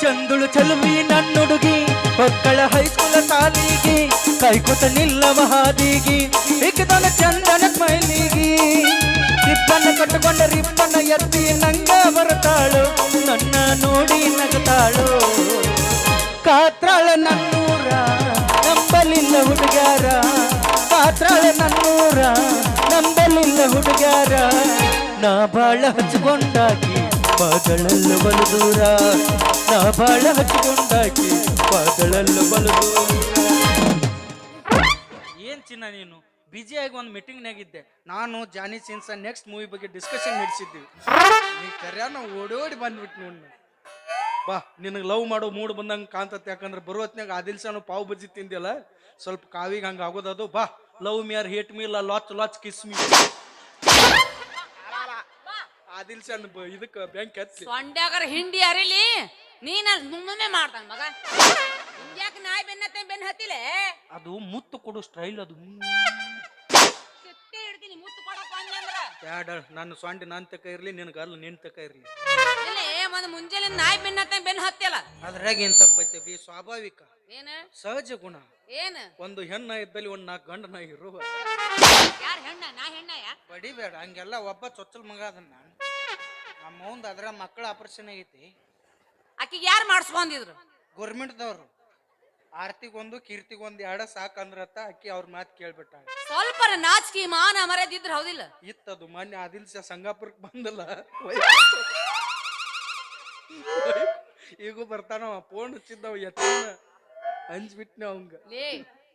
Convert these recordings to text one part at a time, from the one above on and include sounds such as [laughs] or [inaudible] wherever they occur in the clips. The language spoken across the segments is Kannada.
ಚಂದುಳು ಚಲುವಿ ನನ್ನುಡುಗಿ ಮಕ್ಕಳ ಹೈಸ್ಕೂಲ ಸಾಲಿಗಿ ಕೈಕುತ ನಿಲ್ಲವ ಹಾದಿಗಿ ಇಕ್ಕದನ ಚಂದನ ಸ್ಮೈಲಿಗಿ ರಿಪ್ಪನ್ನ ಕಟ್ಟಕೊಂಡ ರಿಪ್ಪನ್ನ ಎತ್ತಿ ನಂಗ ಬರ್ತಾಳು ನನ್ನ ನೋಡಿ ನಗತಾಳು ಕಾತ್ರಾಳ ನನ್ನೂರ ನಂಬಲಿಲ್ಲ ಹುಡುಗಾರ ಕಾತ್ರಾಳ ನನ್ನೂರ ನಂಬಲಿಲ್ಲ ಹುಡುಗಾರ ನಾ ಬಾಳ ಹಚ್ಕೊಂಡಾಕಿ ಮಗಳಲ್ಲು ಬಲು ದೂರ ನಾ ಬಾಳ ಹಚ್ಚಿಕೊಂಡಾಕಿ ಮಗಳಲ್ಲು ಬಲು ದೂರ ಏನ್ ಚಿನ್ನ ನೀನು? ಬಿಜಿ ಆಗಿ ಒಂದು ಮೀಟಿಂಗ್ನಾಗಿದ್ದೆ ನಾನು, ಜಾನಿ ಸಿನ್ಸ ನೆಕ್ಸ್ಟ್ ಮೂವಿ ಬಗ್ಗೆ ಡಿಸ್ಕಷನ್ ನಡೆಸಿದ್ವಿ. ನೀ ಕರ್ಯಾನ ಓಡೋಡಿ ಬಂದ್ಬಿಟ್ಟು ನೋಡ್ ಬಾ, ನಿನಗೆ ಲವ್ ಮಾಡೋ ಮೂಡ್ ಬಂದಂಗೆ ಕಾಣ್ತತ್ತೆ. ಯಾಕಂದ್ರೆ ಬರೋ ಹೊತ್ನ್ಯಾಗ ಆದಿಲ್ ಸಾನು ಪಾವ್ ಬಜ್ಜಿ ತಿಂದಿಲ್ಲ ಸ್ವಲ್ಪ ಕಾವಿಗೆ ಹಂಗೆ ಆಗೋದದು ಬಾ love me or hate me ಇಲ್ಲ ಲಾಚ್ ಲಾಚ್ ಕಿಸ್ ಮೀ ಆದಿಲ್ ಸಾನ್ ಇದಕ್ಕೆ ಬ್ಯಾಂಕ್ ಹಚ್ಚಿ ಸೊಂಡ್ಯಾಗರ ಹಿಂಡಿ ಅರಿಲಿ ನೀನ ಮುಮ್ಮೆ ಮಾಡ್ತಾನ ಮಗ. ಹಿಂಗ್ಯಾಕ ನಾಯಿ ಬೆನ್ನತ್ತೆ ಬೆನ್ನ ಹತ್ತಿಲೆ? ಅದು ಮುತ್ತು ಕೊಡು ಸ್ಟೈಲ್ ಅದು. ಹಿಡ್ತೀನಿ ಮುತ್ತು ಕೊಡಪ್ಪ ಅಂದ್ರ. ಬ್ಯಾಡ ನನ್ನ ಸೊಂಡಿ ನನ್ನ ತಕ ಇರ್ಲಿ ನಿನಗೆ ಅಲ್ಲ ನಿನ್ ತಕ ಇರ್ಲಿ. ಇಲ್ಲೇ ಒಂದ್ ಮುಂಜಾನೆ ನಾಯಿ ಬೆನ್ನತ್ತೆ ಬೆನ್ನ ಹತ್ತಿಲ್ಲ ಅದ್ರಾಗ ಏನ್ ತಪ್ಪೈತೆ ಬಿ? ಸ್ವಾಭಾವಿಕ. ಏನ? ಸಹಜ ಗುಣ. ಏನ? ಒಂದು ಹೆಣ್ಣ ಇದ್ದಲ್ಲಿ ಒಂದು ನಾಲ್ಕು ಗಂಡನ ನಾ ಇರುವ. ಯಾರ ಹೆಣ್ಣ? ನಾ ಹೆಣ್ಣಯ್ಯ ಬಡಿಬೇಡ ಹಂಗೆಲ್ಲ ಒಬ್ಬ ಚೊಚ್ಚಲ್ ಮಗ ಅದನ್ನ. ನಮ್ಮ ಮುಂದೆ ಅದ್ರ ಮಕ್ಕಳ ಆಪರೇಷನ್ ಆಗೈತಿ. ಆಕಿಗೆ ಯಾರು ಮಾಡಿಸ್ಕೊಂಡಿದ್ರು ಗೌರ್ಮೆಂಟ್ದವ್ರು. ಆರ್ತಿಗೊಂದು ಕೀರ್ತಿಗೊಂದು ಎರಡ ಸಾಕಂದ್ರತ್ತ ಅಕ್ಕಿ ಅವ್ರ ಮಾತು ಕೇಳ್ಬಿಟ್ಟ ಸ್ವಲ್ಪ ನಾಚಿಕೆ ಮಾನ ಮರ್ಯಾದಿದ್ರ ಹೌದಿಲ್ಲ? ಇತ್ತದು ಮೊನ್ನೆ ಆದಿಲ್ ಶಾ ಸಂಗಾಪುರಕ್ಕೆ ಬಂದಲ್ಲ. ಈಗೂ ಬರ್ತಾನವ ಫೋನ್ ಹಚ್ಚಿದ್ದವ ಎತ್ತ ಹಂಚ್ಬಿಟ್ನ ಅವಂಗ. ಲೇ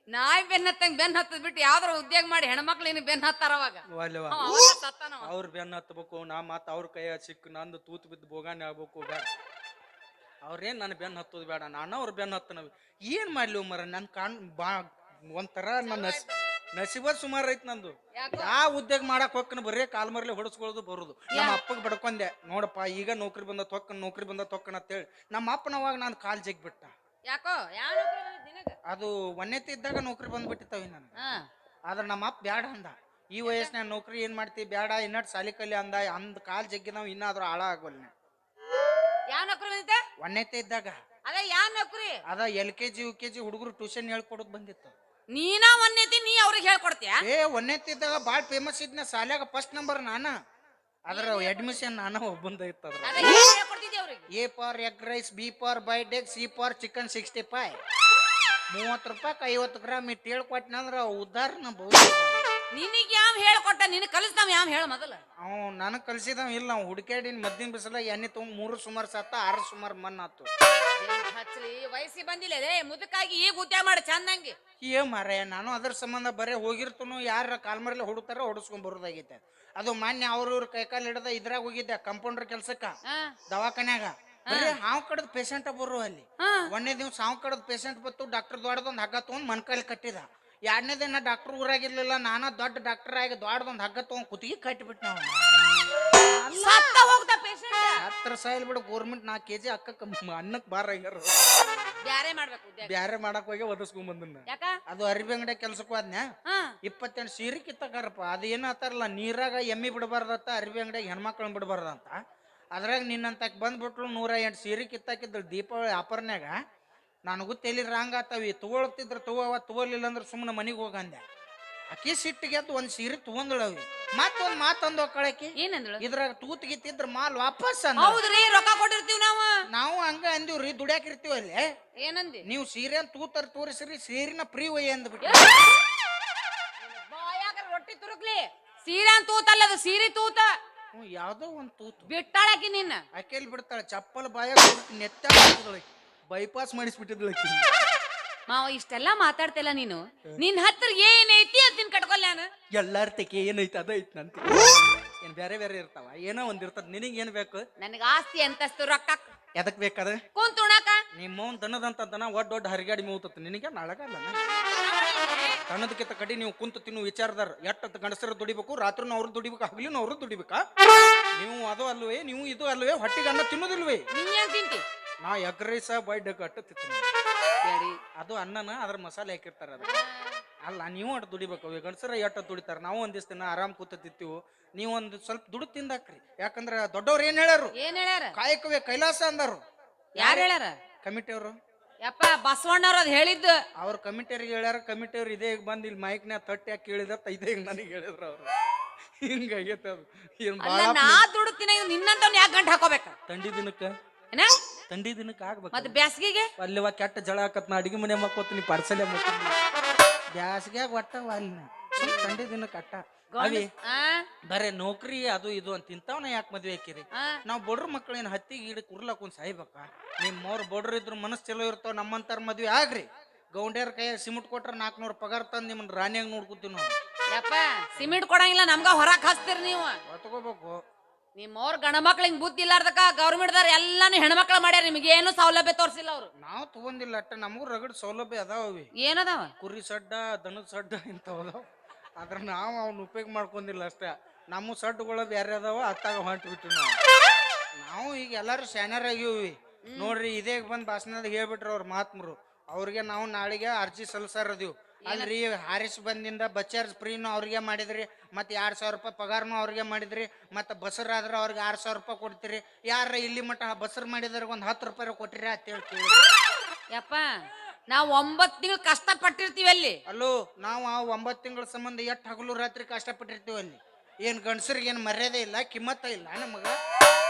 ನಾಯಿ ಬೆನ್ನ ಹತ್ತಂಗ್ ಬೆನ್ನ ಹತ್ತದ್ ಬಿಟ್ಟು ಯಾವ್ದಾರ ಉದ್ಯೋಗ ಮಾಡಿ ಹೆಣ್ಮಕ್ಳು ಇನ್ನು ಬೆನ್ನ ಹತ್ತಾರ ಅವಾಗ? ಅಲ್ವಾ ಅವ ಅವಾಗ ಸತ್ತಾನವ. ಅವ್ರ ಬೆನ್ನ ಹತ್ತಬೇಕು ನಾ ಮತ್ತೆ ಅವ್ರ ಕೈಯ ಸಿಕ್ಕು ನಂದು ತೂತು ಬಿದ್ದು ಬೋಗಾನೆ ಆಗ್ಬೇಕು ಬೇಡ ಅವ್ರೇನ್ ನನ್ನ ಬೆನ್ನ ಹತ್ತೋದು ಬೇಡ ನಾನು ಅವ್ರ ಬೆನ್ನ ಹತ್ತನ. ಏನ್ ಮಾಡ್ಲಿ ಮರ ನನ್ ಕಾಣ್ ಬಾ ಒಂಥರ ನನ್ನ ನಸ್ ನಸೀಬ ಸುಮಾರು ಐತ್ ನಂದು. ಆ ಯಾವ ಉದ್ಯೋಗ ಮಾಡಕ್ ಹೊಕ್ಕನ ಬರೀ ಕಾಲ್ ಮರ್ಲಿ ಹೊಡಸ್ಕೊಳ್ಳೋದು ಬರೋದು. ನಮ್ಮ ಅಪ್ಪಗೆ ಬಡ್ಕೊಂಡೆ ನೋಡಪ್ಪ ಈಗ ನೌಕರಿ ಬಂದ ತೊಕ್ಕನ್ ನೌಕರಿ ಬಂದ ಅಂತ ಅಂತೇಳಿ. ನಮ್ಮ ಅಪ್ಪನವಾಗ ನಾನು ಕಾಲ್ ಜಗ್ಬಿಟ್ಟ. ಯಾಕೋ ಯಾವ ನೌಕರಿ ಬಂದಿದ್ ನಿನಗ? ಅದು ಒನ್ನೆತ್ತಿ ಇದ್ದಾಗ ನೌಕರಿ ಬಂದ್ಬಿಟ್ಟಿತ್ತವಿ ನನಗೆ. ಆದ್ರ ಆದ್ರೆ ನಮ್ಮ ಅಪ್ಪ ಬ್ಯಾಡ ಅಂದ. ಈ ವಯಸ್ಸಿನಾಗ ನೌಕರಿ ಏನ್ ಮಾಡ್ತಿ? ಬ್ಯಾಡ ಇನ್ನಟ್ ಸಾಲಿ ಕಲಿ ಅಂದ. ಅಂದ್ ಕಾಲ್ ಜಗ್ಗಿ ನಾವು ಇನ್ನಾದ್ರೂ ಆಳ ಆಗೋಲ್ ಯಾವ ನೌಕರಿ ಬಂದಿದ್ದೆ ಒನ್ನೆತ್ತಿ ಇದ್ದಾಗ ಅದೇ ಯಾವ ನೌಕರಿ? ಅದ L K G U K G ಹುಡುಗರು ಟ್ಯೂಷನ್ ಹೇಳ್ಕೊಡೋದು ಬಂದಿತ್ತು. ನೀನ ಒಂದೇತಿ ನೀ ಅವ್ರಿಗೆ ಹೇಳ್ಕೊಡ್ತೀಯ? ಏ ಒನ್ನೆತ್ತಿ ಇದ್ದಾಗ ಭಾಳ ಫೇಮಸ್ ಇದ್ನ ಸಾಲ್ಯಾಗ ಫಸ್ಟ್ ನಂಬರ್ ನಾನ. ಅದ್ರ ಅಡ್ಮಿಷನ್ ನಾನ ಒಬ್ಬಂದ ಇತ್ತು ಅದೇ ಅವ್ರಿಗೆ? A for egg rice B for bite egg C for chicken sixty five ಮೂವತ್ತು ರೂಪಾಯಿ ಐವತ್ತು ಗ್ರಾಮ್ ಇಟ್ಟು ಹೇಳ್ಕೊಟ್ನಂದ್ರ ಉದ್ದಾರ ನಮ್ಮ ನಿನಗೆ ಯಾವ ಹೇಳ್ಕೊಟ್ಟ? ನಿನಗೆ ಕಲಿಸ್ತಾವ ಯಾವ ಹೇಳ ಮೊದಲ. ಅವ್ ನನಗೆ ಕಲ್ಸಿದವ ಇಲ್ಲ ನಾವು ಹುಡುಕ್ಯಾಡಿನ ಮದ್ದಿನ ಬಿಸಿಲ ಎಣ್ಣೆ ತುಂಬ ಮೂರು ಸುಮಾರು ಸತ್ತ ಆರು ಸುಮಾರು ಮನ್ ಆತು. ಹಚ್ರಿ ವಯಸ್ಸಿ ಬಂದಿಲ್ಲ. ಏ ಮುದುಕಾಗಿ ಈಗ ಉದ್ಯ ಮಾಡಿ ಚಂದಂಗಿ. ಏ ಮಾರೇ ನಾನು ಅದ್ರ ಸಂಬಂಧ ಬರೇ ಹೋಗಿರ್ತನು ಯಾರ ಕಾಲ್ಮರ್ಲೆ ಹುಡುಕ್ತಾರ ಹೊಡಿಸ್ಕೊಂಡ್ ಬರೋದಾಗೈತೆ. ಅದು ಮಾನ್ಯ ಅವ್ರ ಇವ್ರ ಕೈಕಾಲು ಹಿಡ್ದ ಇದ್ರಾಗ ಹೋಗಿದ್ದೆ ಕಂಪೌಂಡರ್ ಕೆಲ್ಸಕ್ಕ ಹಾ. ದವಾಖಾನ್ಯಾಗ. ಬರೀ ಹಾವು ಕಡದ ಪೇಷಂಟ್ ಬರು ಅಲ್ಲಿ. ಹಾ. ಒಂದನೇ ದಿವ್ಸ ಹಾವು ಕಡದ ಪೇಷಂಟ್ ಬತ್ತು ಡಾಕ್ಟರ್ ದೊಡ್ಡದೊಂದು ಹಗ್ಗ ತಗೊಂಡ್ ಮನ್ಕೈಲಿ ಕಟ್ಟಿದ. ಎರಡನೇ ದಿನ ಡಾಕ್ಟರ್ ಊರಾಗಿರ್ಲಿಲ್ಲ ನಾನಾ ದೊಡ್ಡ ಡಾಕ್ಟರ್ ಆಗಿ ದೊಡ್ಡದೊಂದು ಹಗ್ಗ ತಗೊಂಡ್ ಕುತ್ತಿಗೆ ಕಟ್ಟಿಬಿಟ್ಟು ನಾವು ಸತ್ತ ಹೋಗ್ತಾ ಪೇಷಂಟ್ ಹತ್ರ ಸಾಯಿಲ್ ಬಿಡು ಗೋರ್ಮೆಂಟ್ ನಾಲ್ಕು ಕೆಜಿ ಅಕ್ಕ ಅಕ್ಕಕ್ಕ ಅನ್ನಕ್ಕೆ ಬಾರ ಆಗ್ಯಾರ ಬ್ಯಾರೆ ಮಾಡ್ಬೇಕು ಉದ್ಯೋಗ. ಬ್ಯಾರೆ ಮಾಡಕ್ ಹೋಗಿ ಒದಸ್ಕೊಂಡ್ ಬಂದನ್ನ ಯಾಕ? ಅದು ಅರ್ಬಿ ಅಂಗಡಿ ಕೆಲ್ಸಕ್ಕೆ ಹೋದ್ನ ಹಾ. ಇಪ್ಪತ್ತೆಂಟು ಸೀರೆ ಕಿತ್ತಕಾರಪ್ಪ ಅದು ಏನ ಆತಾರಲ್ಲ ನೀರಾಗ ಎಮ್ಮಿ ಬಿಡಬಾರ್ದತ್ತ ಅರ್ಬಿ ಅಂಗಡಿಯಾಗ ಹೆಣ್ಮಕ್ಳನ್ನ ಬಿಡಬಾರ್ದಂತ ಅದ್ರಾಗ ನಿನ್ನಂತಕ್ ಬಂದ್ಬಿಟ್ಲು ನೂರ ಎಂಟು ಸೀರೆ ಕಿತ್ತಾಕಿದ್ರು ದೀಪಾವಳಿ ಆಫರ್ನ್ಯಾಗ. ನನಗೂ ತಲೆ ರಾಂಗ್ ಆತಾವಿ ತಗೊಳ್ತಿದ್ರ ತಗೋವ ತಗೋಲಿಲ್ಲ ಅಂದ್ರೆ ಸುಮ್ಮನೆ ಮನೆಗೆ ಹೋಗಂದೆ ಅಕ್ಕಿ ಸಿಟ್ಟಿಗೆ ಅದು ಒಂದು ಸೀರೆ ತಗೊಂದಳವಿ ಮತ್ತೊಂದು ಮಾತಂದು ಕಳಕಿ ಏನಂದಳು? ಇದ್ರಾಗ ತೂತ್ ಗಿತ್ತಿದ್ರ ಮಾಲ್ ವಾಪಸ್ ಅಂದ. ಹೌದ್ರಿ ರೊಕ್ಕ ಕೊಟ್ಟಿರ್ತೀವಿ ನಾವು. ನಾವು ಹಂಗ ಅಂದಿವ್ರಿ ದುಡ್ಯಾಕಿರ್ತೀವಿ ಅಲ್ಲಿ ಏನಂದಿ? ನೀವು ಸೀರೆ ತೂತರ್ ತೋರಿಸ್ರಿ ಸೀರಿನ ಪ್ರೀ ಒಯ್ಯ ಅಂದ್ಬಿಟ್ಟು. ಬಾಯಾಗ ರೊಟ್ಟಿ ತುರುಕ್ಲಿ. ಸೀರೆ ಅಂತ ತೂತಲ್ಲ ಅದು ಸೀರೆ ತೂತ. ಹ್ಞೂ ಯಾವ್ದೋ ಒಂದು ತೂತು. ಬಿಟ್ಟಾಳಕಿ ನಿನ್ನ. ಆಕೆಲ್ ಬಿಡ್ತಾಳೆ ಚಪ್ಪಲ್ ಬಾಯ ನೆತ್ತ ಬೈಪಾಸ್ ಮಾಡಿಸ್ಬಿಟ್ಟಿದ್ಳು ಆಕಿ. ಮಾವ ಇಷ್ಟೆಲ್ಲ ಮಾತಾಡ್ತಿಲ್ಲ ನೀನು. ನಿನ್ ಹತ್ರ ಏನೈತಿ ಅದ್ ನಿನ್ ಕಟ್ಕೊಲ್ಲ ನಾನು. ಎಲ್ಲಾರ ತೆಕೆ ಏನೈತೆ ಅದ ಐತಿ ನಂತ. ಏನ್ ಬೇರೆ ಬೇರೆ ಇರ್ತಾವ ಏನೋ ಒಂದ್ ಇರ್ತದ. ನಿನಗ್ ಏನ್ ಬೇಕು? ನನಗ ಆಸ್ತಿ ಅಂತಸ್ತು ರೊಕ್ಕ ಎದಕ್ ಬೇಕದ? ಕುಂತ್ ಉಣಾಕ. ನಿಮ್ಮ ದನದಂತ ದನ ಒಡ್ ದೊಡ್ಡ ಹರಿಗಾಡಿ ಮೇವ್ತತ್ ನಿನಗೆ ನಾಳಗಲ್ಲ ದನದಕ್ಕಿಂತ ಕಡಿ ನೀವು ಕುಂತು ತಿನ್ನು ವಿಚಾರದಾರ. ಎಟ್ಟತ್ತು ಗಂಡಸರು ದುಡಿಬೇಕು ರಾತ್ರಿನೂ ಅವ್ರು ದುಡಿಬೇಕು ಹಗಲಿನೂ ಅವ್ರು ದುಡಿಬೇಕಾ? ನೀವು ಅದು ಅಲ್ವೇ ನೀವು ಇದು ಅಲ್ವೇ ಹೊಟ್ಟಿಗೆ ಅನ್ನ ತಿನ್ನೋದಿಲ್ವೇ? ತಿಂತಿ? ನಾ ಎಗ್ ರೈಸ ಬಾಯ್ ಕಟ್ಟ ತಿಂತೀನಿ. ಸರಿ. ಅದು ಅನ್ನನ ಅದ್ರ ಮಸಾಲೆ ಹಾಕಿರ್ತಾರ ಅದು. ಅಲ್ಲ ನೀವು ಅಟ್ ದುಡಿಬೇಕು. ಗಂಡಸರ ಎಟ್ಟ ದುಡಿತಾರ? ನಾವು ಒಂದಿಷ್ಟು ದಿನ ಆರಾಮ್ ಕೂತ ನೀವೊಂದು ನೀವು ಒಂದು ಸ್ವಲ್ಪ ದುಡ್ಡು ತಿಂದಾಕ್ರಿ. ಯಾಕಂದ್ರೆ ದೊಡ್ಡವ್ರು ಏನ್ ಹೇಳ್ಯಾರು? ಏನ್ ಹೇಳ್ಯಾರ? ಕಾಯಕವೇ ಕೈಲಾಸ ಅಂದಾರು. ಯಾರು ಹೇಳ್ಯಾರ? ಕಮಿಟಿ ಅವರು. ಯಪ್ಪ ಬಸವಣ್ಣವ್ರ ಅದ್ ಹೇಳಿದ್ದು. ಅವ್ರ ಕಮಿಟಿಯವ್ರಿಗೆ ಹೇಳ್ಯಾರ. ಕಮಿಟಿಯವ್ರು ಇದೇ ಬಂದು ಇಲ್ಲಿ ಮೈಕ್ನ್ಯಾಗ ತಟ್ಟಿ ಹಾಕಿ ಕೇಳಿದತ್ತ ಇದೇ ನನಗೆ ಹೇಳಿದ್ರು ಅವ್ರು. ಹಿಂಗಾಗೈತೆ ಅದು. ಏನು ಅಲ್ಲ ಭಾಳ ನಾ ದುಡುತ್ತೀನಿ ನಿನ್ನಂತವ್ನ ಯಾಕೆ ಗಂಟು ಹಾಕೋಬೇಕ? ತಂಡಿ ದಿನಕ್ಕೆ. ಏನ? ತಂಡಿ ದಿನಕ್ಕೆ ಆಗ್ಬೇಕು. ಮತ್ ಬ್ಯಾಸ್ಗಿಗೆ? ಅಲ್ಲಿ ಕೆಟ್ಟ ಜಳ ಹಾಕತ್ ನಾ ಅಡಿಗೆ ಮನೆ ಮಕ್ಕೋತೀನಿ ಪಾರ್ಸಲ್ ಮಕ್ಕೋತೀನಿ. ಬ್ಯಾಸ್ಗ್ಯಾಗ ಒಟ್ಟ ವಾಲಿನ ದಿನ ಕಟ್ಟ. ಅವಿ ಬರೇ ನೌಕರಿ ಅದು ಇದು ಅಂತ ಇಂಥವ್ನ ಯಾಕೆ ಮದ್ವೆ ಹಾಕಿರಿ? ನಾವು ಬಡ್ರ ಮಕ್ಕಳೇನು ಹತ್ತಿಗೆ ಗಿಡ ಕುರ್ಲಾಕೊಂಡ್ ಸಾಯ್ಬೇಕಾ. ನಿಮ್ಮವ್ರು ಬಡ್ರ ಇದ್ರು ಮನಸ್ಸು ಚಲೋ ಇರ್ತಾವ ನಮ್ಮಂತಾರ ಮದ್ವೆ ಆಗ್ರಿ. ಗೌಂಡ್ಯಾರ ಕೈ ಸಿಮೆಂಟ್ ಕೊಟ್ರ ನಾಲ್ಕುನೂರು ಪಗಾರ ತಂದು ನಿಮ್ಮನ್ನ ರಾಣಿಯಾಗ ನೋಡ್ಕೊತೀವಿ ನಾವು. ಯಪ್ಪ ಸಿಮೆಂಟ್ ಕೊಡಂಗಿಲ್ಲ ನಮ್ಗ ಹೊರಕ್ ಹಚ್ತೀರಿ ನೀವು. ಹೊತ್ಕೋಬೇಕು. ನಿಮ್ಮವ್ರ ಗಂಡ ಮಕ್ಳಿಗೆ ಬುದ್ಧಿ ಇಲ್ಲಾರ್ದಕ್ಕ ಗೌರ್ಮೆಂಟ್ದಾರ ಎಲ್ಲಾನು ಹೆಣ್ಮಕ್ಳು ಮಾಡ್ಯಾರ ನಿಮ್ಗೆ ಏನು ಸೌಲಭ್ಯ ತೋರಿಸಿಲ್ಲ ಅವ್ರು. ನಾವು ತಗೊಂಡಿಲ್ಲ ಅಟ್ಟ ನಮಗೂ ರಗಡ್ ಸೌಲಭ್ಯ ಅದಾವ ಏನದಾವ? ಕುರಿ ಸಡ್ಡ ದನದ ಸಡ್ಡ ಇಂಥವಲ್ಲ ಆದ್ರೆ ನಾವು ಅವ್ನ ಉಪಯೋಗ ಮಾಡ್ಕೊಂಡಿಲ್ಲ ಅಷ್ಟೇ. ನಮ್ಮ ಸಡ್ಡುಗಳು ಬೇರೆ ಅದಾವ ಅತ್ತಾಗ ಹೊಂಟ್ಬಿಟ್ಟು ನಾವು. ನಾವು ಈಗ ಎಲ್ಲರೂ ಸ್ಯಾನರ್ ಆಗಿವಿ ನೋಡ್ರಿ ಇದೇ ಬಂದು ಭಾಷಣದಾಗ ಹೇಳ್ಬಿಟ್ರು ಅವ್ರ ಮಹಾತ್ಮರು ಅವ್ರಿಗೆ ನಾವು ನಾಳೆಗೆ ಅರ್ಜಿ ಸಲ್ಲಿಸಾರ ಅದೀವಿ. ಅಲ್ರಿ ಹಾರಿಸ್ ಬಂದಿಂದ ಬಚ್ಚರ್ ಫ್ರೀನು ಅವ್ರಿಗೆ ಮಾಡಿದ್ರಿ ಮತ್ತೆ ಎರಡು ಸಾವಿರ ರೂಪಾಯಿ ಪಗಾರನು ಅವ್ರಿಗೆ ಮಾಡಿದ್ರಿ ಮತ್ತೆ ಬಸರ್ ಆದ್ರೆ ಅವ್ರಿಗೆ ಆರು ಸಾವಿರ ರೂಪಾಯಿ ಕೊಡ್ತೀರಿ. ಯಾರ ಇಲ್ಲಿ ಮಟ್ಟ ಬಸರ್ ಮಾಡಿದ್ರೆ ಒಂದು ಹತ್ತು ರೂಪಾಯಿ ಕೊಟ್ಟಿರಿ ಅಂತ ಹೇಳ್ತೀವಿ ಯಪ್ಪ ನಾವು ಒಂಬತ್ತು ತಿಂಗಳು ಕಷ್ಟ ಪಟ್ಟಿರ್ತೀವಿ ಅಲ್ಲಿ. ಅಲ್ಲೋ ನಾವು ಆ ಒಂಬತ್ತು ತಿಂಗಳ ಸಂಬಂಧ ಎಷ್ಟು ಹಗಲು ರಾತ್ರಿ ಕಷ್ಟಪಟ್ಟಿರ್ತೀವಿ ಅಲ್ಲಿ. ಏನು ಗಂಡಸರಿಗೆ ಏನು ಮರ್ಯಾದೆ ಇಲ್ಲ ಕಿಮ್ಮತ್ತ ಇಲ್ಲ ನಮಗ.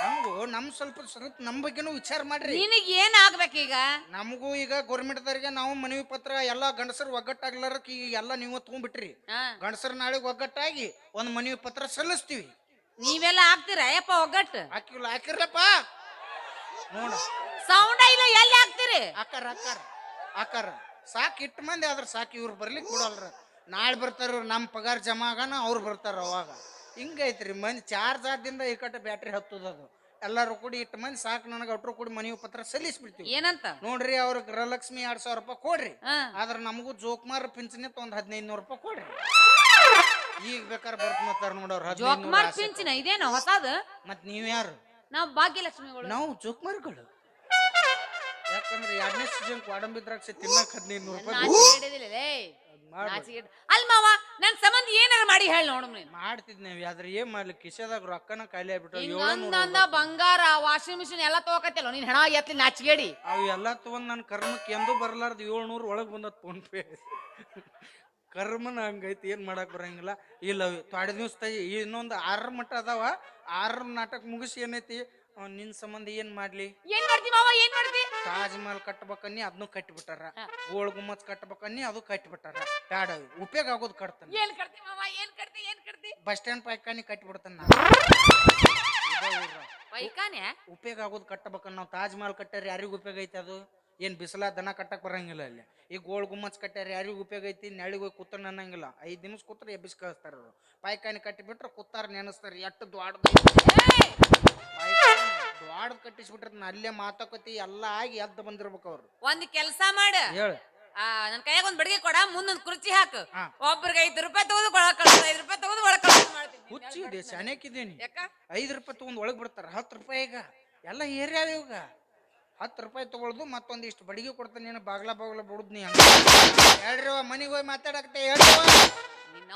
ನಮಗೂ ನಮ್ ಸ್ವಲ್ಪ ಸ್ವಲ್ಪ ನಮ್ಮ ಬಗ್ಗೆನೂ ವಿಚಾರ ಮಾಡ್ರಿ. ನಿನಗ್ ಏನ್ ಈಗ? ನಮಗೂ ಈಗ ಗೌರ್ಮೆಂಟ್ದವ್ರಿಗೆ ನಾವು ಮನವಿ ಪತ್ರ ಎಲ್ಲ ಗಂಡಸರು ಒಗ್ಗಟ್ಟಾಗ್ಲಾರಕ್ಕೆ ಈಗ ಎಲ್ಲ ನೀವು ತಗೊಂಡ್ಬಿಟ್ರಿ. ಆ, ಗಂಡಸರ ನಾಳೆ ಒಗ್ಗಟ್ಟಾಗಿ ಒಂದು ಮನವಿ ಪತ್ರ ಸಲ್ಲಿಸ್ತೀವಿ. ನೀವೆಲ್ಲ ಆಗ್ತೀರ ಯಪ್ಪ ಒಗ್ಗಟ್ಟು ಹಾಕಿಲ್ಲ ಹಾಕಿರ್ಲಪ್ಪ ನೋಡ. ಸೌಂಡ್ ಇಲ್ಲ ಎಲ್ಲಿ ಹಾಕ್ತೀರಿ? ಆಕಾರ ಆಕಾರ ಆಕಾರ ಸಾಕು ಇಟ್ಟು ಮಂದಿ ಆದ್ರೆ ಸಾಕು ಇವ್ರು ಬರ್ಲಿಕ್ಕೆ ಬಿಡಲ್ರ. ನಾಳೆ ಬರ್ತಾರ ಇವ್ರು ನಮ್ಮ ಪಗಾರ ಜಮಾ ಆಗಾನ ಅವ್ರು ಬರ್ತಾರ ಅವಾಗ. ಹಿಂಗೈತ್ರಿ ಮಂದಿ ಚಾರ್ಜ್ ಆದಿಂದ ಈ ಕಟ್ಟ ಬ್ಯಾಟ್ರಿ ಹತ್ತದ ಅದು. ಎಲ್ಲರೂ ಕೂಡಿ ಇಟ್ಟು ಮಂದಿ ಸಾಕು ನನಗೆ ಅಟ್ರು ಕೂಡಿ ಮನವಿ ಪತ್ರ ಸಲ್ಲಿಸ್ಬಿಡ್ತೀವಿ. ಏನಂತ? ನೋಡ್ರಿ ಅವ್ರ ಗೃಹಲಕ್ಷ್ಮಿ ಎರಡ್ ಸಾವಿರ ರೂಪಾಯಿ ಕೊಡ್ರಿ. ಆದ್ರೆ ನಮಗೂ ಜೋಕ್ಮಾರ್ ಪಿಂಚಣಿ ಒಂದು ಹದಿನೈದು ನೂರು ರೂಪಾಯಿ ಕೊಡ್ರಿ. ಈಗ ಬೇಕಾದ್ರೆ ಬರ್ತಾರ ನೋಡವ್ರ ಜೋಕ್ಮಾರ್ ಪಿಂಚಣಿ ಇದೇನು ಹೊಸದು? ಮತ್ ನೀವ್ ಯಾರು? ನಾವು ಭಾಗ್ಯಲಕ್ಷ್ಮಿಗಳು. ನಾವು ಜೋಕ್ಮಾರ್ಗಳು. ಯಾಕಂದ್ರೆ ಎರಡನೇ ಸೀಸನ್ ಕ್ವಾಡಂಬಿ ದ್ರಾಕ್ಷಿ ತಿನ್ನಕ್ ಹದಿನೈದು ನೂರು ರೂಪಾಯಿ ನಾಚಿಕೆ ಹಿಡಿದಿಲ್ಲ ಲೇ. ಮಾಡ್ಬೇಡ. ನಾಚಿಕೆ ಹಿಡ್- ಅಲ್ ಮಾವ ನನ್ ಸಂಬಂಧ ಏನಾರ ಮಾಡಿ ಹೇಳಿ ನೋಡು ನೀನು ಮಾಡ್ತಿದ್ನೇವಿ ಆದ್ರೆ ಏನ್ ಮಾಡ್ಲಿ? ಕಿಶೆದಾಗ ರೊಕ್ಕನ ಖಾಲಿ ಆಗ್ಬಿಟ್ಟು ಹಿಂಗಂದ ಬಂಗಾರ ವಾಷಿಂಗ್ ಮಿಷಿನ್ ಎಲ್ಲ ತಗೋಕತ್ತಿಲ್ಲ ನೀನ್ ಹೆಣ ಎತ್ಲಿ ನಾಚಿಗೇಡಿ. ಅವು ಎಲ್ಲ ತಗೊಂಡ್ ನನ್ನ ಕರ್ಮಕ್ಕೆ ಎಂದೂ ಬರ್ಲಾರ್ದು ಏಳ್ನೂರು ಒಳಗೆ ಬಂದದ್ ಫೋನ್ ಪೇ. ಕರ್ಮನ ಹಂಗೈತಿ ಏನ್ ಮಾಡಕ್ ಬರಂಗಿಲ್ಲ. ಇಲ್ಲ ತೊಡೆ ದಿವ್ಸ ತೈ ಇನ್ನೊಂದು ಆರ ಮಟ್ಟ ಅದಾವ. ಆರರ ನಾಟಕ ಮುಗಿಸಿ ಏನೈತಿ? ಅವ್ನ್ ನಿನ್ ಸಂಬಂಧ ಏನ್ ಮಾಡ್ಲಿ? ಏನ್ ಮಾಡ್ತಿ ಮಾವ ಏನ್ ಮಾಡ್ತಿ? ತಾಜ್ ಮಹಲ್ ಕಟ್ಬೇಕನ್ನಿ ಅದನ್ನು ಕಟ್ಟಿಬಿಟ್ಟಾರ. ಗೋಳ್ ಗುಮ್ಮಚ್ ಕಟ್ಬೇಕನ್ನಿ ಅದು ಕಟ್ಟಿಬಿಟ್ಟಾರ. ಬ್ಯಾಡ ಅವಿ ಉಪಯೋಗ ಆಗೋದು ಕಟ್ತಾನೆ. ಏನ್ ಕಟ್ತಿ ಮಾವ ಏನ್ ಕಟ್ತಿ ಏನ್ ಕಟ್ತಿ? Bus stand ಪೈಕಾನಿ ಕಟ್ಟಿಬಿಡ್ತಾನ ಪೈಕಾನೆ? ಉಪಯೋಗ ಆಗೋದು ಕಟ್ಟಬೇಕನ್ನ ನಾವು ತಾಜ್ ಮಹಲ್ ಕಟ್ಟಾರ ಯಾರಿಗೂ ಉಪಯೋಗ ಐತೆ ಅದು? ಏನ್ ಬಿಸಿಲ ದನ ಕಟ್ಟಕ್ ಬರಂಗಿಲ್ಲ ಅಲ್ಲಿ. ಈ ಗೋಳ್ ಗುಮ್ಮಚ್ ಕಟ್ಟಾರ ಯಾರಿಗೂ ಉಪಯೋಗ ಐತಿ? ನೆಳಿಗೆ ಹೋಗಿ ಕೂತ್ರ ಅನ್ನಂಗಿಲ್ಲ ಐದ್ ದಿನಸ್ ಕೂತ್ರ ಎಬ್ಬಿಸ್ ಕಳಿಸ್ತಾರ ಅವರು. ಪಾಯ್ಕಾನಿ ಕಟ್ಟಿಬಿಟ್ರೆ ಕೂತಾರ ನೆನೆಸ್ತಾರ ಎಷ್ಟು ದ್ವಾಡ್ದ ದ್ವಾಡ್ದ ಕಟ್ಟಿಸ್ಬಿಟ್ರೆ ಅಲ್ಲೇ ಮಾತುಕತೆ ಎಲ್ಲ ಆಗಿ ಎದ್ದು ಬಂದಿರ್ಬೇಕು ಅವ್ರು. ಒಂದ್ ಕೆಲಸ ಮಾಡ. ಹೇಳ. ಆ ನನ್ ಕೈಯಾಗ ಒಂದ್ ಬಡಿಗೆ ಕೊಡ ಮುಂದೊಂದ್ ಕುರ್ಚಿ ಹಾಕು. ಒಬ್ಬರಿಗೆ ಒಬ್ರಿಗೆ ಐದು ರೂಪಾಯಿ ತಗೋದು ಒಳಗ್ ಕಳ್ಸ ಐದು ರೂಪಾಯಿ ತಗೋದು ಒಳಗ್ ಕಳ್ಸ ಮಾಡ್ತೀನಿ. ಹುಚ್ಚಿ ಇದೆ ಸನೇಕಿದ್ದೀನಿ ಯಾಕ? ಐದು ರೂಪಾಯಿ ತಗೊಂಡ್ ಒಳಗೆ ಬಿಡ್ತಾರ ಹತ್ತು ರೂಪಾಯಿ ಈಗ. ಎಲ್ಲ ಏರಿಯಾವ ಇವಾಗ. ಹತ್ತು ರೂಪಾಯಿ ತಗೊಳ್ದು ಮತ್ತೊಂದಿಷ್ಟು ಬಡಿಗೆ ಕೊಡ್ತಾನೆ ನೀನು ಬಾಗ್ಲ ಬಾಗ್ಲ ಬಿಡುದ್ ನೀ ಹಂಗ ಹೇಳ್ರಿ ಮನೆಗೆ ಹೋಗಿ ಮಾತಾಡಕತ್ತೆ ಹೇಳ್ರಿ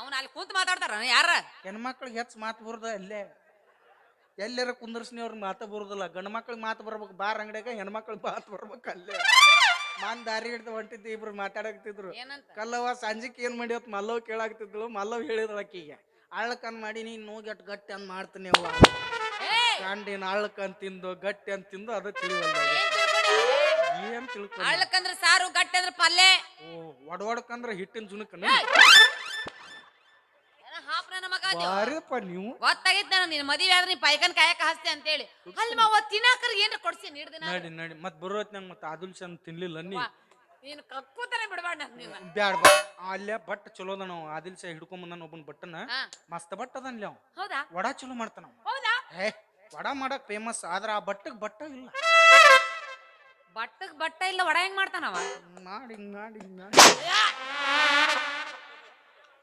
ಅವ್ನ ಅಲ್ಲಿ ಕೂತ್ ಮಾತಾಡ್ತಾರ ಯಾರ? ಹೆಣ್ಮಕ್ಳಿಗೆ ಹೆಚ್ಚು ಮಾತು ಬರುದ ಅಲ್ಲೇ. ಎಲ್ಲಾರ ಕುಂದರ್ಸ್ನಿ ಅವ್ರ ಮಾತು ಬರೋದಿಲ್ಲ. ಗಂಡು ಮಕ್ಳಿಗೆ ಮಾತು ಬರ್ಬೇಕು. ಬಾರ್ ಅಂಗಡಿಯಾಗ ಹೆಣ್ಮಕ್ಳಿಗೆ ಮಾತು ಬರ್ಬೇಕು ಅಲ್ಲೇ. ಮಾನ್ ದಾರಿ ಹಿಡ್ದು ಹೊಂಟಿದ್ದು ಇಬ್ರು ಮಾತಾಡಕತ್ತಿದ್ರು ಏನಂತ? ಕಲ್ಲವ ಸಂಜಿಕ್ ಏನ್ ಮಾಡಿ ಅವತ್ತು ಮಲ್ಲವ್ ಕೇಳಾಕ್ತಿದ್ಳು ಮಲ್ಲವ್ ಹೇಳಿದ್ರು ಆಕಿಗೆ. ಅಳ್ಳಕನ್ ಮಾಡಿ ನೀನ್ ನೋಗಿ ಅಟ್ ಗಟ್ಟಿ ಅಂತ ಮಾಡ್ತೀನಿ ಅವ್ವ. ಕಾಂಡಿನ ಅಳ್ಳಕನ್ ತಿಂದು ಗಟ್ಟಿ ಅಂತ ತಿಂದು ಅದು ತಿಳಿವಲ್ಲ ಏನ್? ಅಳ್ಳಕಂದ್ರೆ ಸಾರು ಗಟ್ಟಿ ಅಂದ್ರ ಪಲ್ಲೆ ಓ ಒಡವಡ್ಕಂದ್ರ ಹಿಟ್ಟಿನ ಜುನಕನ ಏನ ಹಾಪ್ ನನ್ನ ಮಗ ಅದ್ಯೋ? ಬಾರಿಪ್ಪ ನೀವು. ಗೊತ್ತಾಗಿತ್ತು ನಾನು ನಿನ್ನ ಮದುವೆ ಆದ್ರೆ ನೀ ಪೈಕನ್ ಕಾಯಕ ಹಸ್ತೆ ಅಂತೇಳಿ. ಅಲ್ಲಿ ಮಾವ ತಿನ್ನಾಕರ್ ಏನ್ರ ಕೊಡ್ಸಿ ನೀಡ್ದಿನ ನಡಿ ನಡಿ. ಮತ್ ಬರೋತ್ನಾಗ ಮತ್ತೆ ಆದುಲ್ ಚಂದ್ ತಿನ್ಲಿಲ್ಲ ನೀ. ನೀನು ಕಕ್ಕೂತಾನೆ ಬಿಡಬೇಡ ನೀನು ಬ್ಯಾಡ ಬಾ. ಅಲ್ಲೇ ಬಟ್ ಚಲೋದ ನಾವು ಆದಿಲ್ ಸಹ ಹಿಡ್ಕೊಂಡ್ ಬಂದಾನ ಒಬ್ಬನ ಬಟ್ಟನ ಮಸ್ತ್ ಬಟ್ ಅದನ್ಲಿ ಅವ್ ಹೌದಾ? ವಡ ಚಲೋ ಮಾಡ್ತಾನ ಅವ ಹೌದಾ? ಹೇ ವಡ ಮಾಡಕ್ ಫೇಮಸ್ ಆದ್ರ ಆ ಬಟ್ಟಕ್ ಬಟ್ಟ ಇಲ್ಲ. ಬಟ್ಟಕ್ ಬಟ್ಟ ಇಲ್ಲ ವಡ ಹೆಂಗ್ ಮಾಡ್ತಾನವ ಮಾಡಿ ಮಾಡಿ ಮಾಡಿ.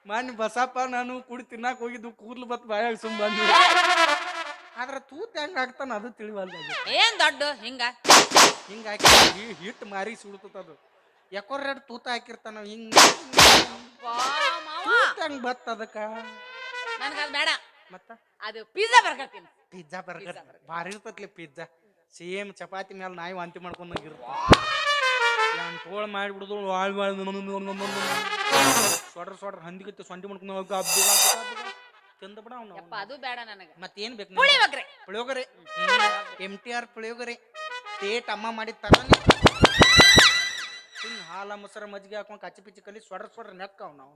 ಮಾನ್ಯ ಬಸಪ್ಪ ನಾನು ಕುಡಿ ತಿನ್ನಾಕ ಹೋಗಿದ್ದು ಕೂದ್ಲು ಬತ್ ಬಾಯಾಗ ಸುಮ್ ಬಂದ್ವಿ. ಆದ್ರ ತೂತ್ ಹೆಂಗ್ ಆಗ್ತಾನ ಅದು ತಿಳಿವಲ್ಲ ಏನ್ ದೊಡ್ಡ? ಹಿಂಗ? ಹಿಂಗ ಹಾಕಿ ಹಿಟ್ ಮಾರಿ ಸುಡ್ತದ ಅದು. ಯಾಕೋರ್ ಎರಡು ತೂತ ಹಾಕಿರ್ತಾನ ಹಿಂಗ ತೂತ್ ಹೆಂಗ್ ಬತ್ತ ಅದಕ್ಕ? ಬೇಡ. ಮತ್ತ? ಅದು ಪಿಜ್ಜಾ ಬರ್ಕತ್ತೀನಿ ಪಿಜ್ಜಾ ಬರ್ಗರ್. ಭಾರಿ ಇರ್ತತ್ಲಿ ಪಿಜ್ಜಾ. ಸೇಮ್ ಚಪಾತಿ ಮೇಲೆ ನಾಯಿ ವಾಂತಿ ಮಾಡ್ಕೊಂಡು ಯಾನ್ ತೋಳ್ ಮಾಡಿಬಿಡುದು ವಾಳ್ ವಾಳ್ ಸೊಡ್ರ ಸೊಡ್ರ ಹಂದಿಗತ್ತೆ ಸೊಂಡಿ ಮಾಡ್ಕೊಂಡು ಹೋಗಿ ಗಬ್ಬು ತಿಂದ ಬಿಡ ಯಪ್ಪ ಅವ್ನು ಅದು ಬೇಡ ನನಗೆ. ಮತ್ತೇನ್ ಬೇಕು ಪುಳಿ ಬಗ್ರೆ puliyogare. M T R puliyogare. ಟೇಟ್ ಅಮ್ಮ ಮಾಡಿದ ತರನೇ. ತಿನ್ ಹಾಲ ಮೊಸರ ಮಜ್ಜಿಗೆ ಹಾಕೊಂಡು ಕಚ್ಚಿ ಪಿಚ್ಚಿ ಕಲಿ ಸೊಡ್ರ ಸೊಡ್ರ ನೆಕ್ಕ ಅವನು ನಾವು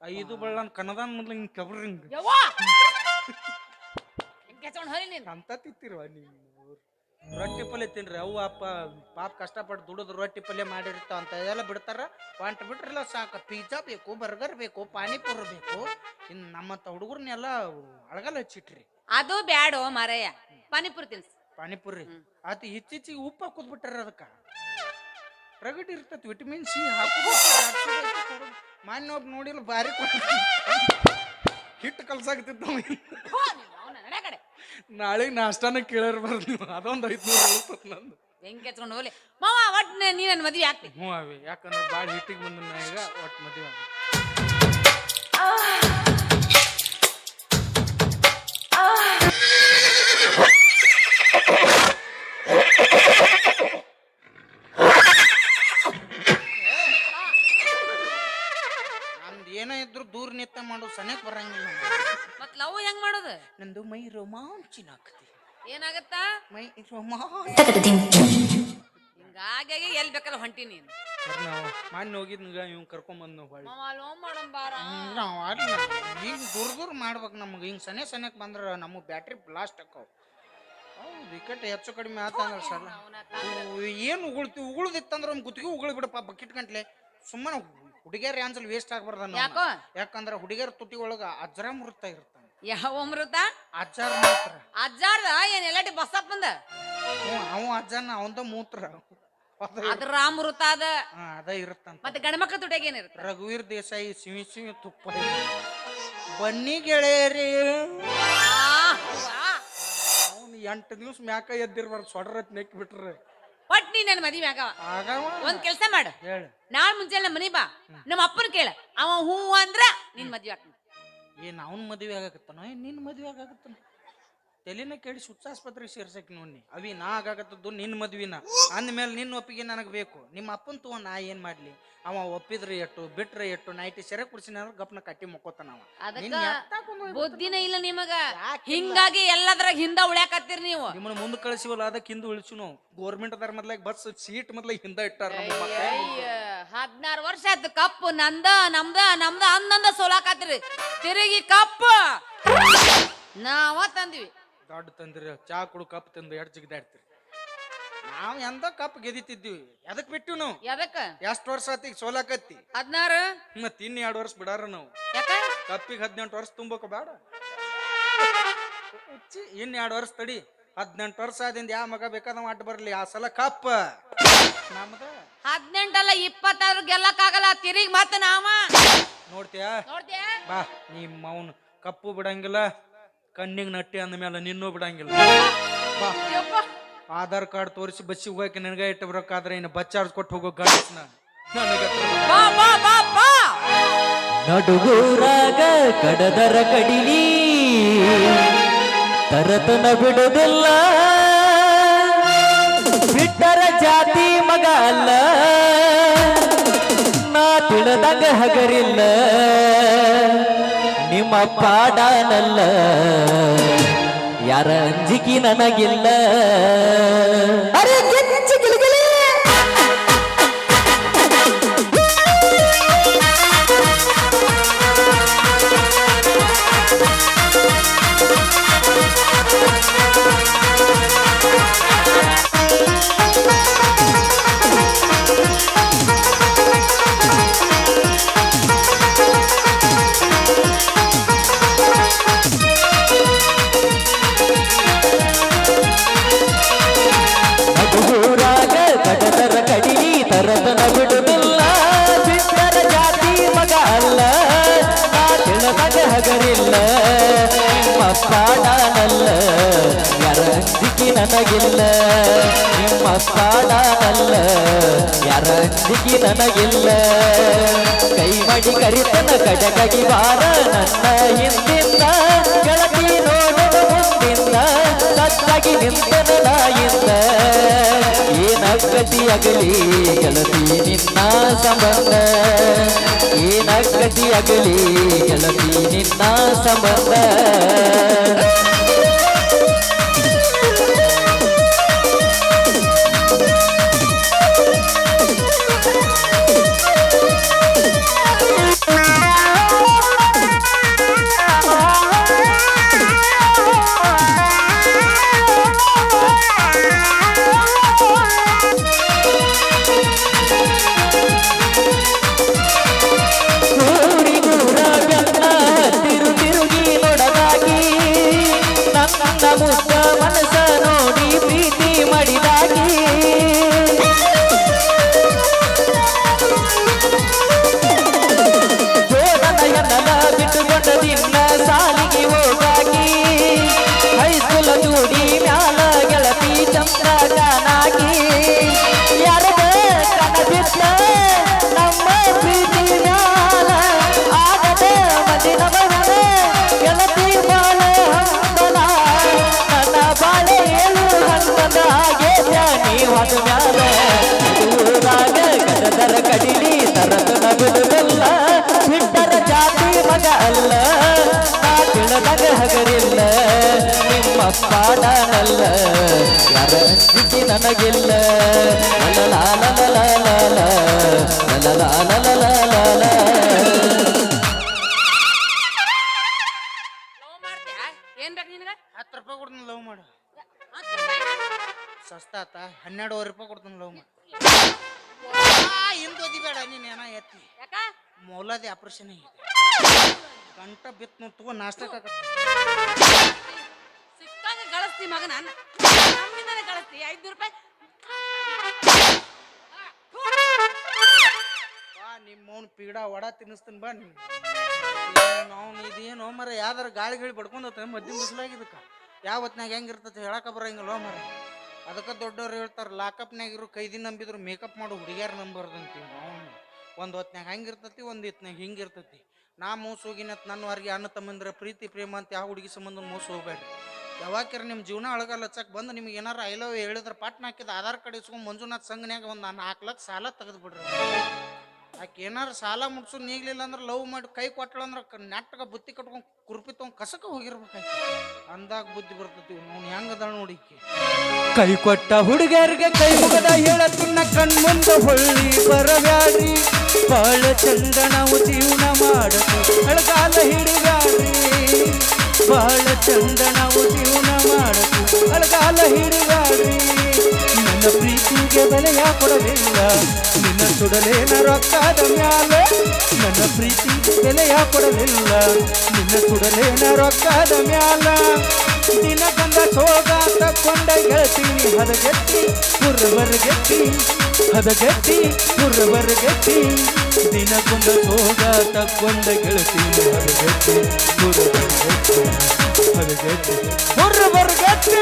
ಐದು ಬಳ್ಳ ಕನ್ನದಾನ್ ಮೊದ್ಲು ಹಿಂಗೆ ಕೆಬ್ರ ಹಿಂಗೆ. ಯವ್ವಾ! [laughs] ಕೆಚ್ಕೊಂಡ್ ಹೋರಿ ನೀನು. ಅಂತ ತಿತ್ತಿರುವ ನೀವು ರೊಟ್ಟಿ ಪಲ್ಯ ತಿನ್ರಿ. ಅವು ಅಪ್ಪ ಪಾಪ ಕಷ್ಟಪಟ್ಟು ದುಡಿದು ರೊಟ್ಟಿ ಪಲ್ಯ ಮಾಡಿರ್ತಾವ ಅಂತ ಎಲ್ಲ ಬಿಡ್ತಾರ. ವಾಂಟ್ ಬಿಟ್ರಲ್ಲ ಸಾಕು. ಪಿಜ್ಜಾ ಬೇಕು ಬರ್ಗರ್ ಬೇಕು ಪಾನಿಪುರಿ ಬೇಕು. ಇನ್ನು ನಮ್ಮಂತ ಹುಡುಗರ್ನೆಲ್ಲ ಅಳಗಲ್ಲ ಹಚ್ಚಿಟ್ರಿ. ಅದು ಬ್ಯಾಡೋ ಮಾರಯ್ಯ. ಪಾನಿಪುರಿ ತಿನ್ಸ್. ಪಾನಿಪುರಿ. ಅದು ಇತ್ತೀಚಿಗೆ ಉಪ್ಪು ಹಾಕೋದ್ ಬಿಟ್ಟಾರ ಅದಕ್ಕೆ. ಪ್ರಗಟ್ ಇರ್ತೈತಿ ವಿಟಮಿನ್ ಸಿ ಹಾಕೋದು ಮಾನ್ಯ ಒಬ್ಬ ನೋಡಿಲ್ಲ ಭಾರಿ ಹಿಟ್ಟು ಕಲ್ಸಾಕತ್ತಿದ್ದ ಹೋ, ನೀನು ಅವ್ನ ನಡೆ ಕಡೆ ನಾಳೆಗೆ ನಾಷ್ಟಾನ ಕೇಳಿರ್ಬಾರ್ದು ನೀವು ಅದೊಂದು ಐದ್ನೂರು ಉಳಿತತ್ ನಂದು. ಹೆಂಗ್ ಎತ್ಕೊಂಡು ಹೋಗ್ಲಿ? ಮಾವ ಒಟ್ ನೀ ನನ್ನ ಮದ್ವೆ ಆಗ್ತಿ. ಹ್ಞೂ ಅವಿ ಯಾಕಂದ್ರೆ ಭಾಳ ಹಿಟ್ಟಿಗೆ ಬಂದ ನಾ ಈಗ ಒಟ್ಟು ಮದುವೆ ನಂದು ಏನೇ ಇದ್ರು ದೂರ ನಿತ್ತ ಮಾಡು ಸನೇಕ್ ಬರಂಗಿಲ್ಲ. ನಂದು ಮೈ ರೋಮಾಂಚಿನ ಆಗ್ತಿ ಏನಾಗತ್ತ? ಮೈ ರೋಮಾಂಚ ಹಿಂಗಾಗಿ ಎಲ್ಲಿ ಬೇಕಲ್ಲ ಹೊಂಟಿ ನೀನು. ನಾವು ಮಾನ್ಯ ಹೋಗಿದ್ನಗ ಇವ್ ಕರ್ಕೊಂಬಂದ್ ನಾವು ಹೊಳ್ಳಿ. ಮಾವ ಲವ್ ಮಾಡಮ್ ಬಾರ. ನಾವು ಹಿಂಗ ದೂರ ದೂರ ಮಾಡ್ಬೇಕು ನಮ್ಗೆ. ಹಿಂಗೆ ಸನೆ ಸನೇಕ್ ಬಂದ್ರೆ ನಮಗೆ ಬ್ಯಾಟ್ರಿ ಬ್ಲಾಸ್ಟ್ ಆಕಾವ್ ವಿಕೆಟ್ ಹೆಚ್ಚು ಕಡಿಮೆ ಆತಂದ್ರೆ ಸರ್. ಏನು ಉಗುಳ್ತಿ ಉಗುಳ್ದಿತ್ತಂದ್ರೆ ಒಂದು ಗುತ್ತಿಗೆ ಉಗುಳಿ ಬಿಡಪ್ಪ ಬಕೆಟ್ ಗಂಟ್ಲೆ. ಸುಮ್ಮನೆ ಹುಡುಗಿಯರ್ ಯಾನ್ಸಲ್ ವೇಸ್ಟ್ ಆಗ್ಬಾರ್ದ ಯಾಕೋ? ಯಾಕಂದ್ರೆ ಹುಡುಗಿಯರ್ ತುಟಿ ಒಳಗ ಅಜ್ರ ಮುರುತ ಇರ್ತಾನೆ ಯಾವ ಅಮೃತ? ಅಜ್ಜಾರ ಮಾತ್ರ. ಅಜ್ಜಾರ್ದ? ಏನ್ ಎಲ್ಲಾಟಿ ಬಸ್ಸಪ್ಪಂದ ಹ್ಞೂ ಅವ ಅಜ್ಜನ ಅವಂದ ಮೂತ್ರ. ಅದ ಅದ್ರ ಅಮೃತ ಅದ. ಹಾ, ಅದ ಇರುತ್ತಂತ. ಮತ್ತೆ ಗಣಮಕ್ಕ ತುಟ್ಯಾಗ ಏನಿರುತ್ತೆ ರಘುವೀರ್ ದೇಸಾಯಿ ಸಿಮಿ ಸಿಮಿ ತುಪ್ಪ ಬನ್ನಿ ಗೆಳೆಯರಿ. ಅವ್ನು ಎಂಟು ದಿವ್ಸ ಮ್ಯಾಕ ಎದ್ದಿರ್ಬಾರ್ದು ಸೊಡ್ರತ್ ನೆಕ್ಕಿ ಬಿಟ್ರೆ. ಒಟ್ ನೀ ನನ್ನ ಮದಿ ಮ್ಯಾಗ ಆಗವ. ಒಂದ್ ಕೆಲ್ಸ ಮಾಡು. ಹೇಳು. ನಾಳೆ ಮುಂಚೆ ಮನಿ ಬಾ. ನಮ್ಮ ಅಪ್ಪನ ಕೇಳ. ಅವ ಹೂ ಅಂದ್ರ ನಿನ್ ಮದ್ವೆ ಆಗ್ತೀನಿ ಏನ್ ಅವ್ನ ಮದುವೆ ಆಗಾಕತ್ತಾನ? ಏನ್ ನಿನ್ನ ಮದುವೆ ಆಗಾಕತ್ತಾನ? ತಲೆನ ಕೇಳಿ ಸುತ್ತಾಸ್ಪತ್ರೆಗೆ ಸೇರ್ಸಕ್ ನೋಡಿ ಅವಿ ನಾ ಆಗಾಕತ್ತದ್ದು ನಿನ್ನ ಮದ್ವಿನ. ಅಂದಮೇಲೆ ನಿನ್ನ ಒಪ್ಪಿಗೆ ನನಗೆ ಬೇಕು. ನಿಮ್ಮ ಅಪ್ಪನ ತಗೋ ನಾ ಏನ್ ಮಾಡ್ಲಿ? ಅವ ಒಪ್ಪಿದ್ರೆ ಎಟ್ಟು ಬಿಟ್ರೆ ಎಟ್ಟು ನೈಟಿ ಸೆರೆ ಕುಡ್ಸಿನ ಗಪ್ನ ಕಟ್ಟಿ ಮುಕ್ಕೋತಾನ ಅವ. ಬುದ್ಧಿನ ಇಲ್ಲ ನಿಮಗ. ಹಿಂಗಾಗಿ ಎಲ್ಲದ್ರಾಗ ಹಿಂದ ಉಳ್ಯಾಕತ್ತೀರಿ ನೀವು. ನಿಮ್ಮನ್ನ ಮುಂದೆ ಕಳಿಸಿವಲ್ಲ ಅದಕ್ಕೆ ಹಿಂದೆ ಉಳಿಸು ನಾವು. ಗೋರ್ಮೆಂಟ್ ಅದಾರ ಮೊದ್ಲಾಗ ಬಸ್ ಸೀಟ್ ಮೊದ್ಲ ಹಿಂದ ಇಟ್ಟಾರ. ಹದಿನಾರು ವರ್ಷ ಆಯ್ತು ಕಪ್ಪು ನಂದ ನಮ್ದ ನಮ್ದ ಅಂದಂದ ಸೋಲಾಕತ್ರಿ ತಿರುಗಿ ಕಪ್ಪು ನಾವ ತಂದ್ವಿ ದೊಡ್ಡ ತಂದಿರಿ ಚಾ ಕುಡು ಕಪ್ ತಂದು ಎರಡು ಜಿಗ್ದಾಡ್ತೀರಿ ನಾವು ಎಂದ ಕಪ್ ಗೆದಿತಿದ್ವಿ. ಎದಕ್ ಬಿಟ್ಟು ನಾವು? ಎದಕ್ಕ? ಎಷ್ಟು ವರ್ಷ ಆತಿ ಸೋಲಾಕತ್ತಿ? ಹದಿನಾರು? ಮತ್ ಇನ್ ಎರಡು ವರ್ಷ ಬಿಡಾರ ನಾವು. ಯಾಕ? ಕಪ್ಪಿಗೆ ಹದಿನೆಂಟು ವರ್ಷ ತುಂಬಕ ಬೇಡ ಹುಚ್ಚಿ, ಇನ್ ಎರಡು ವರ್ಷ ತಡಿ. ಹದಿನೆಂಟು ವರ್ಷ ಆದಿಂದ ಯಾವ ಮಗ ಬೇಕಾದ ಅಡ್ಡ ಬರ್ಲಿ? ಆ ಸಲ ಕಪ್ಪ ನಮ್ದ? ಹದಿನೆಂಟಲ್ಲ ಇಪ್ಪತ್ತಾರು ಗೆಲ್ಲಕ್ಕಾಗಲ್ಲ. ತಿರುಗಿ ಮತ್ತೆ ನಾವ. ನೋಡ್ತೀಯಾ? ನೋಡ್ತೀಯ? ಬಾ ನಿಮ್ಮ ಅವನು ಕಪ್ಪು ಬಿಡಂಗಿಲ್ಲ. ಕಣ್ಣಿಗೆ ನಟ್ಟಿ ಅಂದ ಮೇಲೆ ನಿನ್ನೂ ಬಿಡಂಗಿಲ್ಲ. ಬಾ. ಆಧಾರ್ ಕಾರ್ಡ್ ತೋರಿಸಿ ಬಸ್ಸಿಗೆ ಹೋಗಕ್ಕೆ ನಿನಗೆ ಇಟ್ಟು ಬರೋಕ್ಕಾದ್ರೆ ಇನ್ನು ಬಸ್ ಚಾರ್ಜ್ ಕೊಟ್ಟು ಹೋಗೋ ಗಾಡಿಸ್ನ ನನಗೆ ಬಾ ಬಾ ಬಾ ಬಾ. ನಡುಗೂರಾಗ ಕಡದರ ಕಡಿಲಿ ತರತನ ಬಿಡುದಿಲ್ಲ. ಬಿಟ್ಟರ ಜಾತಿ ಮಗ ಅಲ್ಲ ನಾ ತಿಳಿದಾಗ ಹಗರಿಲ್ಲ. ನಿಮ್ಮ ಪಾಡನಲ್ಲ. ಯಾರ ಅಂಜಿಕೆ ನನಗಿಲ್ಲ. ಅರೆ ಪಾಡನಲ್ಲ ಯಾರ ಅಂಜಿಕೆ ನನಗಿಲ್ಲ. ನಿಮ್ಮ ಪಾಡನಲ್ಲ ಯಾರ ಅಂಜಿಕೆ ನನಗಿಲ್ಲ. ಕೈ ಮಡಿ ಕರಿತನ ಕಡಗಡಿ ಬಾರ ನನ್ನ ಹಿಂದಿಂದ ಗೆಳತಿ ನೋಡದ ಮುಂದಿಂದ ಸಾಕ್ಷಾಗಿ ನಿಂತನ ನಾಯಿಂದ. ಏನಾಗತಿಯಾಗಲಿ ಗೆಳತಿ ನಿನ್ನ ಸಂಬಂಧ ಏನಕ್ಕತಿಯಾಗಲಿ ಗೆಳತಿ ನಿನ್ನ ಸಂಬಂಧ ಪಾಡನಲ್ಲ ಯಾರ ಸ್ಥಿತಿ ನನಗಿಲ್ಲ. ಲವ್ ಹತ್ತು ರೂಪಾಯಿ ಕೊಡ್ತೀನಿ ಲವ್ ಮಾಡು ರೂಪಾಯಿ ಕೊಡ್ತೀನಿ ಲವ್ ಮಾಡು ಬೇಡ ನೀನು ಏನ ಎತ್ತಿ ಯಾಕ ಮೌಲಾದಿ ಆಪರೇಷನ್ ಗಂಟ ಬಿತ್ತು ತಗೋ ನಾಷ್ಟಕ್ಕ ಸಿಕ್ಕಾಗ ಮಗನ. ಮಗ ನಾನು ಗಳಿಸ್ತಿ ಐದ್ನೂರು ರೂಪಾಯಿ. ಬಾ, ನಿಮ್ಮ ಅವ್ನ ಪೀಡ ವಡ ತಿನ್ನಿಸ್ತೀನಿ ಬಾ ನೀನು ಅವ್ನು ಇದೇನೋ ಮರ, ಯಾವ್ದಾರ ಗಾಳಿ ಗಿಳಿ ಬಡ್ಕೊಂಡು ಹೋಗ್ತಾನೆ ಮದ್ದಿನ ಬಿಸಿಲಾಗಿದ್ದಕ್ಕ ಯಾವ ಹೊತ್ನಾಗ ಹೆಂಗಿರ್ತೈತೆ ಹೇಳಕ ಬರಂಗಿಲ್ಲ ಮರ. ಅದಕ್ಕೆ ದೊಡ್ಡವ್ರು ಹೇಳ್ತಾರೆ ಲಾಕಪ್ನಾಗ ಇರೋ ಕೈದಿ ನಂಬಿದ್ರು ಮೇಕಪ್ ಮಾಡೋ, ಹುಡುಗಿಯಾರ ನಂಬರ್ದಂತಿ ಅವನು. ಒಂದು ಹೊತ್ನಾಗ ಹಂಗಿರ್ತೈತಿ ಒಂದು ಹೊತ್ನಾಗ ಹಿಂಗಿರ್ತತಿ ನಾ ಮೋಸ ಹೋಗಿನತ್ ನನ್ನ ಹೊರಗೆ ಅಣ್ಣ ತಮ್ಮಂದ್ರೆ ಪ್ರೀತಿ, ಪ್ರೇಮ ಅಂತ ಯಾವ ಹುಡುಗಿ ಸಂಬಂಧ ಮೋಸ ಹೋಗ್ಬೇಡ್ರಿ. ಯಾವಾಕ್ಯಾರ ನಿಮ್ಮ ಜೀವನ ಅಳಗಲ್ಲ ಹಚ್ಚಕ್ ಬಂದು ನಿಮ್ಗೆ ಏನಾರ ಐ ಲವ್ ಹೇಳಿದ್ರೆ ಪಾಟ್ನ ಹಾಕಿದ, ಆಧಾರ್ ಕಾರ್ಡ್ ಇಸ್ಕೊಂಡು ಮಂಜುನಾಥ್ ಸಂಘನ್ಯಾಗ ಒಂದು ನಾಲ್ಕು ಲಕ್ಷ ಸಾಲ ತೆಗೆದು ಬಿಡ್ರಿ ಆಕೆ ಏನಾರು ಸಾಲ ಮುಟ್ಸು ನೀಗ್ಲಿಲ್ಲ ಅಂದ್ರೆ ಲವ್ ಮಾಡಿ ಕೈ ಕೊಟ್ಟಳ ಅಂದ್ರೆ ನೆಟ್ಟಗ ಬುತ್ತಿ ಕಟ್ಕೊಂಡು ಕುರ್ಪಿ ತೊಗೊಂಡು ಕಸಕ ಹೋಗಿರ್ಬೇಕಾಯ್ತು ಅಂದಾಗ ಬುದ್ಧಿ ಬರ್ತೈತಿ ಅವ್ನು ಹೆಂಗದ ನೋಡಿಕ್ಕೆ ಕೈ ಕೊಟ್ಟ ಹುಡುಗರಿಗೆ ಕೈ ಮುಗದ ಹೇಳತ್ತಿನ ಕಣ್ಮುಂದ ಹೊಳ್ಳಿ ಬರಬ್ಯಾಡ್ರಿ ಬಾಳ ಚಂದ ನಾವು ಜೀವನ ಮಾಡತು ಅಳಗಾಲ ಹಿಡಿಬ್ಯಾಡ್ರಿ ಬಾಳ ಚಂದ ನಾವು ಜೀವನ ಮಾಡತು ಅಳಗಾಲ ಹಿಡಿದಾಡ್ರಿ. ನನ್ನ ಪ್ರೀತಿಗೆ ಬೆಲೆಯ ಕೊಡಲಿಲ್ಲ. ನಿನ್ನ ಸುಡಲೇನ ರೊಕ್ಕದ ಮ್ಯಾಲೆ ನನ್ನ ಪ್ರೀತಿಗೆ ಬೆಲೆಯ ಕೊಡಲಿಲ್ಲ. ನಿನ್ನ ಸುಡಲೇನ ರೊಕ್ಕದ ಮ್ಯಾಲ ದಿನ ಕಂದ ಸೋಗ ತಕ್ಕೊಂಡ ಗೆಳತೀನಿ. ಹದಗೆಟ್ಟಿ ಪುರ್ವರ್ಗೆಟ್ಟಿ ಹದಗೆಟ್ಟಿ ಪುರ್ವರ್ಗೆಟ್ಟಿ ದಿನ ಹೋಗ ಸೋಗ ಗೆಳತಿ ಹರಗತ್ತೆ ಪುರ್ವರ್ಗೆಟ್ಟಿ ಹದಗೆಟ್ಟಿ ಪುರ್ವರ್ಗೆಟ್ಟಿ